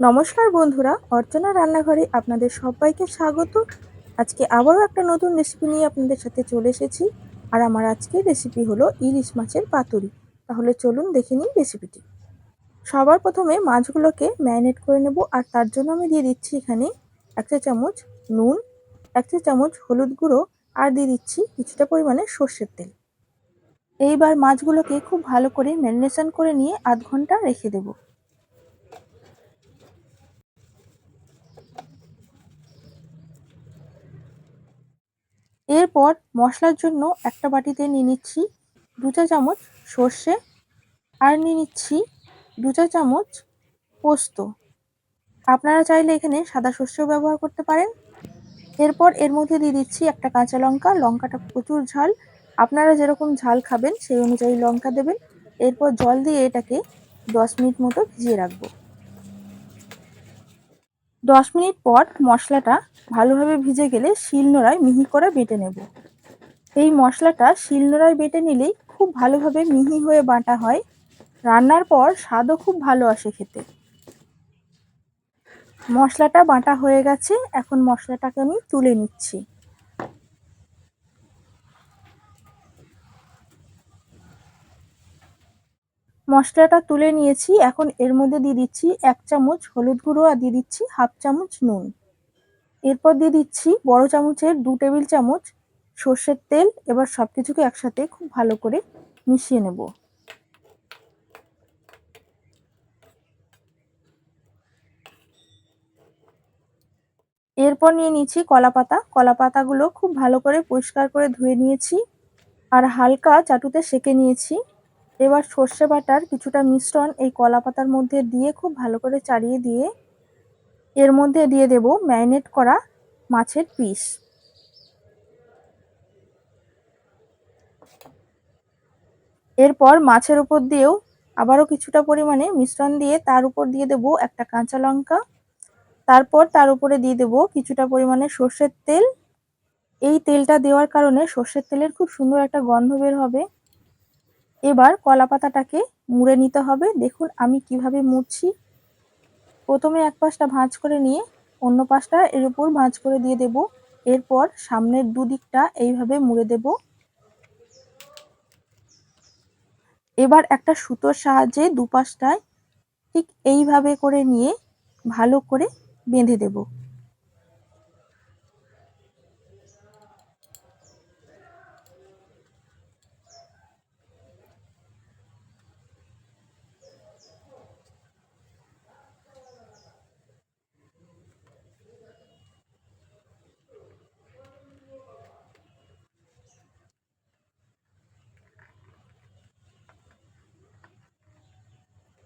নমস্কার বন্ধুরা, অর্চনা রান্নাঘরে আপনাদের সবাইকে স্বাগত। আজকে আবারও একটা নতুন রেসিপি নিয়ে আপনাদের সাথে চলে এসেছি। আর আমার আজকের রেসিপি হলো ইলিশ মাছের পাতুরি। তাহলে চলুন দেখে নিই রেসিপিটি সবার প্রথমে মাছগুলোকে ম্যারিনেট করে নেব, আর তার জন্য আমি দিয়ে দিচ্ছি এখানে এক চা চামচ নুন, এক চা চামচ হলুদ গুঁড়ো, আর দিয়ে দিচ্ছি কিছুটা পরিমাণে সর্ষের তেল। এইবার মাছগুলোকে খুব ভালো করে ম্যারিনেশন করে নিয়ে আধ ঘণ্টা রেখে দেবো। এরপর মশলার জন্য একটা বাটিতে নিয়ে নিচ্ছি দু চা চামচ সর্ষে আর নিয়ে নিচ্ছি দু চা চামচ পোস্ত। আপনারা চাইলে এখানে সাদা সর্ষেও ব্যবহার করতে পারেন। এরপর এর মধ্যে দিয়ে দিচ্ছি একটা কাঁচা লঙ্কা, লঙ্কাটা প্রচুর ঝাল। আপনারা যেরকম ঝাল খাবেন সেই অনুযায়ী লঙ্কা দেবেন। এরপর জল দিয়ে এটাকে দশ মিনিট মতো ভিজিয়ে রাখব। দশ মিনিট পর মশলাটা ভালোভাবে ভিজে গেলে শিলনোড়ায় মিহি করে বেটে নেব। এই মশলাটা শিলনোড়ায় বেটে নিলেই খুব ভালোভাবে মিহি হয়ে বাটা হয়। রান্নার পর স্বাদও খুব ভালো আসে খেতে। মশলাটা বাটা হয়ে গেছে, এখন মশলাটাকে আমি তুলে নিচ্ছি। মশলাটা তুলে নিয়েছি। এখন এর মধ্যে দিয়ে দিচ্ছি এক চামচ হলুদ গুঁড়ো আর দিয়ে দিচ্ছি হাফ চামচ নুন। এরপর দিয়ে দিচ্ছি বড় চামচের দু টেবিল চামচ সর্ষের তেল। এবার সব কিছুকে একসাথে খুব ভালো করে মিশিয়ে নেব। এরপর নিয়ে নিচ্ছি কলা পাতা কলা পাতাগুলো খুব ভালো করে পরিষ্কার করে ধুয়ে নিয়েছি। আর হালকা চাটুতে সেকে নিয়েছি। এবার সর্ষে বাটার কিছুটা মিশ্রণ এই কলা পাতার মধ্যে দিয়ে খুব ভালো করে চাড়িয়ে দিয়ে এর মধ্যে দিয়ে দেব ম্যারিনেট করা মাছের পিস। এরপর মাছের উপর দিয়েও আবারও কিছুটা পরিমাণে মিশ্রণ দিয়ে তার উপর দিয়ে দেব একটা কাঁচা লঙ্কা। তারপর তার উপরে দিয়ে দেব কিছুটা পরিমাণে সর্ষের তেল। এই তেলটা দেওয়ার কারণে সর্ষের তেলের খুব সুন্দর একটা গন্ধ বের হবে। এবার কলা পাতাটাকে মুড়ে নিতে হবে। দেখুন আমি কীভাবে মুড়ছি। প্রথমে এক পাশটা ভাঁজ করে নিয়ে অন্য পাশটা এর উপর ভাঁজ করে দিয়ে দেব। এরপর সামনের দুদিকটা এইভাবে মুড়ে দেব। এবার একটা সুতোর সাহায্যে দুপাশটায় ঠিক এইভাবে করে নিয়ে ভালো করে বেঁধে দেবো।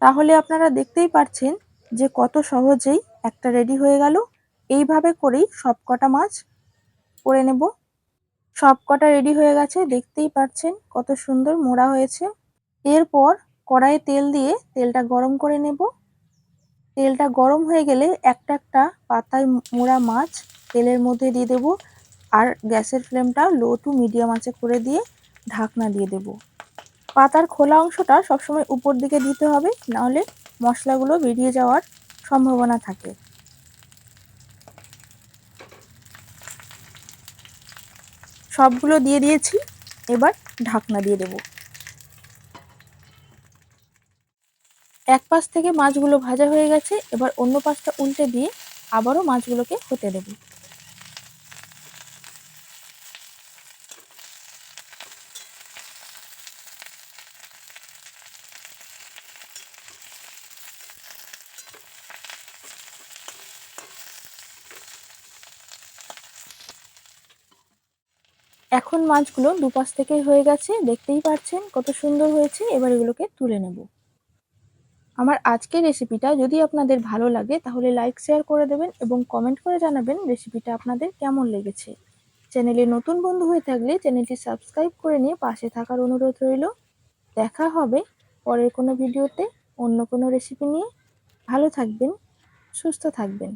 তাহলে আপনারা দেখতেই পাচ্ছেন যে কত সহজেই একটা রেডি হয়ে গেল। এইভাবে করেই সব কটা মাছ করে নেব। সব কটা রেডি হয়ে গেছে, দেখতেই পাচ্ছেন কত সুন্দর মোড়া হয়েছে। এরপর কড়াইয়ে তেল দিয়ে তেলটা গরম করে নেব। তেলটা গরম হয়ে গেলে একটা একটা পাতায় মোড়া মাছ তেলের মধ্যে দিয়ে দেব। আর গ্যাসের ফ্লেমটা লো টু মিডিয়াম আঁচে করে দিয়ে ঢাকনা দিয়ে দেবো। পাতার খোলা অংশটা সবসময় উপর দিকে দিতে হবে, নাহলে মশলাগুলো বেরিয়ে যাওয়ার সম্ভাবনা থাকে। সবগুলো দিয়ে দিয়েছি, এবার ঢাকনা দিয়ে দেব। এক পাশ থেকে মাছগুলো ভাজা হয়ে গেছে, এবার অন্য পাশটা উল্টে দিয়ে আবারও মাছগুলোকে হতে দেবো। এখন মাছগুলো দুপাশ থেকেই হয়ে গেছে, দেখতেই পাচ্ছেন কত সুন্দর হয়েছে, এবার এগুলোকে তুলে নেব। আমার আজকের রেসিপিটা যদি আপনাদের ভালো লাগে, তাহলে লাইক, শেয়ার করে দেবেন এবং কমেন্ট করে জানাবেন রেসিপিটা আপনাদের কেমন লেগেছে। চ্যানেলে নতুন বন্ধু হয়ে থাকলে চ্যানেলটি সাবস্ক্রাইব করে নিয়ে পাশে থাকার অনুরোধ রইল। দেখা হবে পরের কোনো ভিডিওতে অন্য কোনো রেসিপি নিয়ে। ভালো থাকবেন, সুস্থ থাকবেন।